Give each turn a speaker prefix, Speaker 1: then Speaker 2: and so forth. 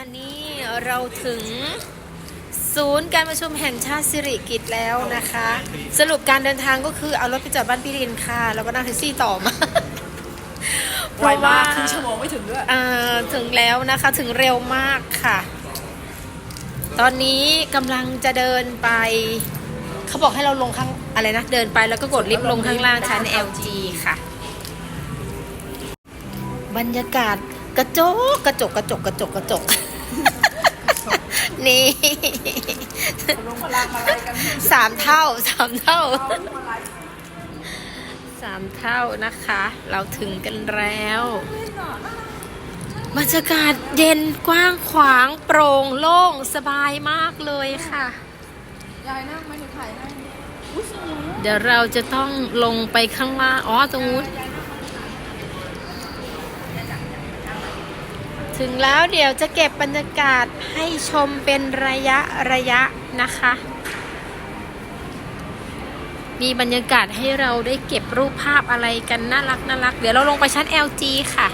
Speaker 1: านนี้เราถึงศูนย์การประชุมแห่งชาติสิริกิติ์แล้วนะคะ สรุปการเดินทางก็คือเอารถไปจอดบ้านพี่รินค่ะ แล้วก็นั่งแท็กซี่ต่อมา
Speaker 2: ไวมากครึ่งชั่วโมงไม่ถึงด้วย
Speaker 1: เอ่อถึงแล้วนะคะถึงเร็วมากค่ะ ตอนนี้กำลังจะเดินไป เขาบอกให้เราลงข้างอะไรนะ เดินไปแล้วก็กดลิฟต์ลงข้างล่างชั้น LG ค่ะ บรรยากาศกระจกกระจกกระจกกระจกกระจก นี่
Speaker 2: ลงพลังอะไรกัน
Speaker 1: สามเท่าสามเท่าสามเท่านะคะ เราถึงกันแล้วบรรยากาศเย็นกว้างขวางโปร่งโล่งสบายมากเลยค่ะ
Speaker 2: ยายนั่งไหมหนูถ่ายให้อุ้ยสวย
Speaker 1: เดี๋ยวเราจะต้องลงไปข้างล่างอ๋อตรงนู้น ถึงแล้วเดี๋ยวจะเก็บบรรยากาศให้ชมเป็นระยะระยะนะคะ มีบรรยากาศให้เราได้เก็บรูปภาพอะไรกันน่ารักน่ารัก เดี๋ยวเราลงไปชั้น LG ค่ะ